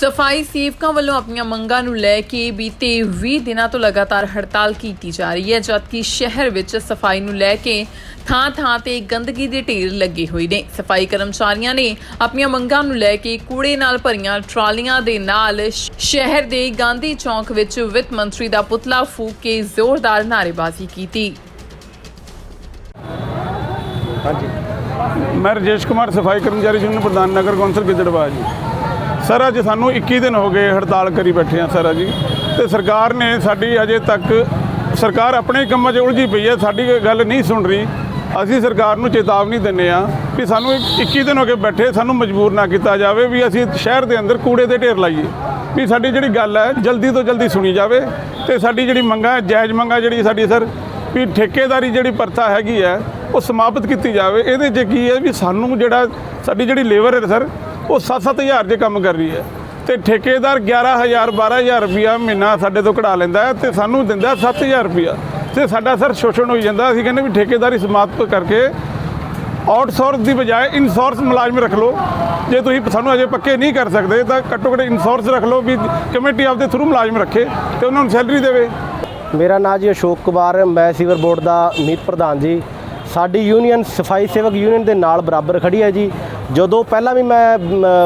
ਸਫ਼ਾਈ ਸੇਵਕਾਂ ਵੱਲੋਂ ਆਪਣੀਆਂ ਮੰਗਾਂ ਨੂੰ ਲੈ ਕੇ ਬੀਤੇ 20 ਦਿਨਾਂ ਤੋਂ ਲਗਾਤਾਰ ਹੜਤਾਲ ਕੀਤੀ ਜਾ ਰਹੀ ਹੈ, ਜਦਕਿ ਸ਼ਹਿਰ ਵਿੱਚ ਸਫ਼ਾਈ ਨੂੰ ਲੈ ਕੇ ਥਾਂ-ਥਾਂ ਤੇ ਗੰਦਗੀ ਦੇ ਢੇਰ ਲੱਗੇ ਹੋਏ ਨੇ। ਸਫ਼ਾਈ ਕਰਮਚਾਰੀਆਂ ਨੇ ਆਪਣੀਆਂ ਮੰਗਾਂ ਨੂੰ ਲੈ ਕੇ ਕੂੜੇ ਨਾਲ ਭਰੀਆਂ ਟਰਾਲੀਆਂ ਦੇ ਨਾਲ ਸ਼ਹਿਰ ਦੇ ਗਾਂਧੀ ਚੌਂਕ ਵਿੱਚ ਵਿੱਤ ਮੰਤਰੀ ਦਾ ਪੁਤਲਾ ਫੂਕ ਕੇ ਜ਼ੋਰਦਾਰ ਨਾਅਰੇਬਾਜ਼ੀ ਕੀਤੀ। ਹਾਂਜੀ। ਮੈਂ ਰਜੇਸ਼ ਕੁਮਾਰ, ਸਫ਼ਾਈ ਕਰਮਚਾਰੀ ਯੂਨੀਅਨ ਪ੍ਰਧਾਨ ਨਗਰ ਕੌਂਸਲ ਗਿੱਦੜਬਾਹਾ ਜੀ। ਸਰ, ਅੱਜ ਸਾਨੂੰ 21 ਦਿਨ ਹੋ ਗਏ ਹੜਤਾਲ ਕਰੀ ਬੈਠੇ ਆ ਸਰ ਜੀ ਤੇ ਸਰਕਾਰ ਨੇ ਸਾਡੀ ਅਜੇ ਤੱਕ, ਸਰਕਾਰ ਆਪਣੇ ਕੰਮਾਂ 'ਚ ਉਲਝੀ ਪਈ ਹੈ, ਸਾਡੀ ਗੱਲ ਨਹੀਂ ਸੁਣ ਰਹੀ। ਅਸੀਂ ਸਰਕਾਰ ਨੂੰ ਚੇਤਾਵਨੀ ਦਿੰਨੇ ਆ ਵੀ ਸਾਨੂੰ ਇੱਕ- 21 ਦਿਨ ਹੋ ਕੇ ਬੈਠੇ, ਸਾਨੂੰ ਮਜਬੂਰ ਨਾ ਕੀਤਾ ਜਾਵੇ ਵੀ ਅਸੀਂ ਸ਼ਹਿਰ ਦੇ ਅੰਦਰ ਕੂੜੇ ਦੇ ਢੇਰ ਲਾਈਏ। ਵੀ ਸਾਡੀ ਜਿਹੜੀ ਗੱਲ ਹੈ, ਜਲਦੀ ਤੋਂ ਜਲਦੀ ਸੁਣੀ ਜਾਵੇ ਤੇ ਸਾਡੀ ਜਿਹੜੀ ਮੰਗਾਂ ਜਾਇਜ਼ ਮੰਗਾਂ ਜਿਹੜੀ ਸਾਡੀ ਸਰ, ਵੀ ਠੇਕੇਦਾਰੀ ਜਿਹੜੀ ਪ੍ਰਥਾ ਹੈਗੀ ਹੈ, ਉਹ ਸਮਾਪਤ ਕੀਤੀ ਜਾਵੇ। ਇਹਦੇ 'ਚ ਕੀ ਹੈ ਵੀ ਸਾਨੂੰ ਜਿਹੜਾ ਸਾਡੀ ਜਿਹੜੀ ਲੇਬਰ ਹੈ ਸਰ ਉਹ 7-7000 ਦੇ ਕੰਮ ਕਰ ਰਹੀ ਹੈ। ਤੇ ਠੇਕੇਦਾਰ 11000 12000 ਰੁਪਿਆ ਮਹੀਨਾ ਸਾਡੇ ਤੋਂ ਕਢਾ ਲੈਂਦਾ ਹੈ ਤੇ ਸਾਨੂੰ ਦਿੰਦਾ 7000 ਰੁਪਿਆ ਤੇ ਸਾਡਾ ਸਰ ਸ਼ੋਸ਼ਣ ਹੋਈ ਜਾਂਦਾ, ਅਸੀਂ ਕਹਿੰਦੇ ਵੀ ਠੇਕੇਦਾਰੀ ਸਮਾਪਤ ਕਰਕੇ ਆਊਟਸੋਰਸ ਦੀ ਬਜਾਏ ਇਨਸੋਰਸ ਮੁਲਾਜ਼ਮ ਰੱਖ ਲਓ। ਜੇ ਤੁਸੀਂ ਸਾਨੂੰ ਅਜੇ ਪੱਕੇ ਨਹੀਂ ਕਰ ਸਕਦੇ, ਤਾਂ ਘੱਟੋ ਘੱਟ ਇਨਸੋਰਸ ਰੱਖ ਲਓ ਵੀ ਕਮੇਟੀ ਆਪਦੇ ਥਰੂ ਮੁਲਾਜ਼ਮ ਰੱਖੇ ਤੇ ਉਹਨਾਂ ਨੂੰ ਸੈਲਰੀ ਦੇਵੇ। ਮੇਰਾ ਨਾਮ ਜੀ ਅਸ਼ੋਕ ਕੁਮਾਰ, ਮੈਂ ਸੀਵਰ ਬੋਰਡ ਦਾ ਮੀਤ ਪ੍ਰਧਾਨ ਜੀ। ਸਾਡੀ ਯੂਨੀਅਨ ਸਫ਼ਾਈ ਸੇਵਕ ਯੂਨੀਅਨ ਦੇ ਨਾਲ ਬਰਾਬਰ ਖੜੀ ਹੈ ਜੀ। ਜਦੋਂ ਪਹਿਲਾਂ ਵੀ ਮੈਂ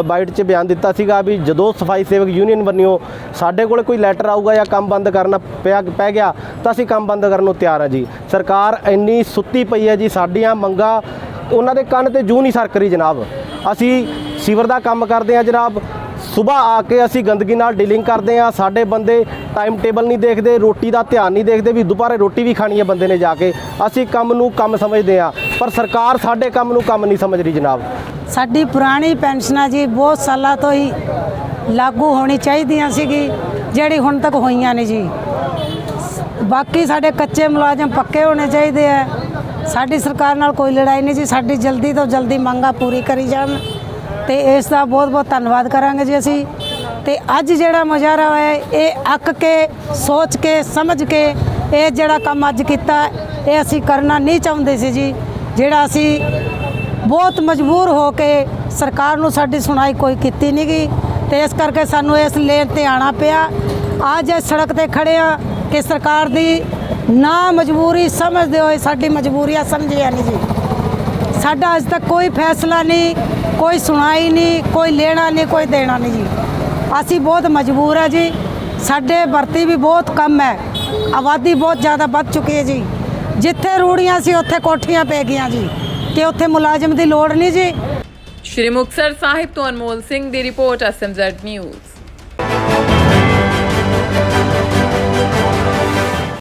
ਬਾਈਟ 'ਚ ਬਿਆਨ ਦਿੱਤਾ ਸੀਗਾ ਵੀ ਜਦੋਂ ਸਫ਼ਾਈ ਸੇਵਕ ਯੂਨੀਅਨ ਬਣਿਓ, ਸਾਡੇ ਕੋਲ ਕੋਈ ਲੈਟਰ ਆਊਗਾ ਜਾਂ ਕੰਮ ਬੰਦ ਕਰਨਾ ਪਿਆ, ਪੈ ਗਿਆ, ਤਾਂ ਅਸੀਂ ਕੰਮ ਬੰਦ ਕਰਨ ਨੂੰ ਤਿਆਰ ਹਾਂ ਜੀ। ਸਰਕਾਰ ਇੰਨੀ ਸੁੱਤੀ ਪਈ ਹੈ ਜੀ, ਸਾਡੀਆਂ ਮੰਗਾਂ ਉਹਨਾਂ ਦੇ ਕੰਨ ਤੇ ਜੂ ਨਹੀਂ ਸਰਕ ਰਹੀ ਜਨਾਬ। ਅਸੀਂ ਸੀਵਰ ਦਾ ਕੰਮ ਕਰਦੇ ਹਾਂ ਜਨਾਬ ਸਵੇਰ ਆ ਕੇ ਅਸੀਂ ਗੰਦਗੀ ਨਾਲ ਡੀਲਿੰਗ ਕਰਦੇ ਆ ਸਾਡੇ ਬੰਦੇ ਟਾਈਮ ਟੇਬਲ ਨਹੀਂ ਦੇਖਦੇ, ਰੋਟੀ ਦਾ ਧਿਆਨ ਨਹੀਂ ਦੇਖਦੇ ਵੀ ਦੁਪਹਿਰੇ ਰੋਟੀ ਵੀ ਖਾਣੀ ਹੈ ਬੰਦੇ ਨੇ ਜਾ ਕੇ। ਅਸੀਂ ਕੰਮ ਨੂੰ ਕੰਮ ਸਮਝਦੇ ਆ ਪਰ ਸਰਕਾਰ ਸਾਡੇ ਕੰਮ ਨੂੰ ਕੰਮ ਨਹੀਂ ਸਮਝ ਰਹੀ ਜਨਾਬ। ਸਾਡੀ ਪੁਰਾਣੀ ਪੈਨਸ਼ਨਾਂ ਜੀ ਬਹੁਤ ਸਾਲਾਂ ਤੋਂ ਹੀ ਲਾਗੂ ਹੋਣੀ ਚਾਹੀਦੀਆਂ ਸੀਗੀ, ਜਿਹੜੀ ਹੁਣ ਤੱਕ ਹੋਈਆਂ ਨੇ ਜੀ। ਬਾਕੀ ਸਾਡੇ ਕੱਚੇ ਮੁਲਾਜ਼ਮ ਪੱਕੇ ਹੋਣੇ ਚਾਹੀਦੇ ਆ। ਸਾਡੀ ਸਰਕਾਰ ਨਾਲ ਕੋਈ ਲੜਾਈ ਨਹੀਂ ਜੀ, ਸਾਡੀ ਜਲਦੀ ਤੋਂ ਜਲਦੀ ਮੰਗਾਂ ਪੂਰੀ ਕਰੀ ਜਾਣ। ਤੇ ਇਸ ਦਾ ਬਹੁਤ ਬਹੁਤ ਧੰਨਵਾਦ ਕਰਾਂਗੇ ਜੀ ਅਸੀਂ। ਤੇ ਅੱਜ ਜਿਹੜਾ ਮੁਜ਼ਾਹਰਾ ਹੋਇਆ ਹੈ, ਇਹ ਅੱਕ ਕੇ ਸੋਚ ਕੇ ਸਮਝ ਕੇ ਇਹ ਜਿਹੜਾ ਕੰਮ ਅੱਜ ਕੀਤਾ ਇਹ ਅਸੀਂ ਕਰਨਾ ਨਹੀਂ ਚਾਹੁੰਦੇ ਸੀ ਜੀ। ਜਿਹੜਾ ਅਸੀਂ ਬਹੁਤ ਮਜਬੂਰ ਹੋ ਕੇ ਸਰਕਾਰ ਨੂੰ ਸਾਡੀ ਸੁਣਾਈ ਕੋਈ ਕੀਤੀ ਨਹੀਂ ਗਈ। ਤੇ ਇਸ ਕਰਕੇ ਸਾਨੂੰ ਇਸ ਲੇਨ ਤੇ ਆਣਾ ਪਿਆ। ਅੱਜ ਇਸ ਸੜਕ ਤੇ ਖੜੇ ਆ ਕਿ ਸਰਕਾਰ ਦੀ ਨਾ ਮਜਬੂਰੀ ਸਮਝਦੇ ਹੋਏ ਸਾਡੀ ਮਜਬੂਰੀਆਂ ਸਮਝਿਆ ਨਹੀਂ ਜੀ। ਸਾਡਾ ਅੱਜ ਤੱਕ ਕੋਈ ਫੈਸਲਾ ਨਹੀਂ, ਕੋਈ ਸੁਣਾਈ ਨਹੀਂ, ਕੋਈ ਲੈਣਾ ਨਹੀਂ, ਕੋਈ ਦੇਣਾ ਨਹੀਂ ਜੀ। ਅਸੀਂ ਬਹੁਤ ਮਜਬੂਰ ਆ ਜੀ। ਸਾਡੇ ਵਰਤੀ ਵੀ ਬਹੁਤ ਕਮ ਹੈ। ਆਬਾਦੀ ਬਹੁਤ ਜ਼ਿਆਦਾ ਵੱਧ ਚੁੱਕੀ ਹੈ ਜੀ। ਜਿੱਥੇ ਰੂੜੀਆਂ ਸੀ, ਉੱਥੇ ਕੋਠੀਆਂ ਪੈ ਗਈਆਂ ਜੀ। ਕਿ ਉੱਥੇ ਮੁਲਾਜ਼ਮ ਦੀ ਲੋੜ ਨਹੀਂ ਜੀ। ਸ਼੍ਰੀ ਮੁਕਤਸਰ ਸਾਹਿਬ ਤੋਂ ਅਨਮੋਲ ਸਿੰਘ ਦੀ ਰਿਪੋਰਟ ਐਸਐਮਜ਼ੈਡ ਨਿਊਜ਼।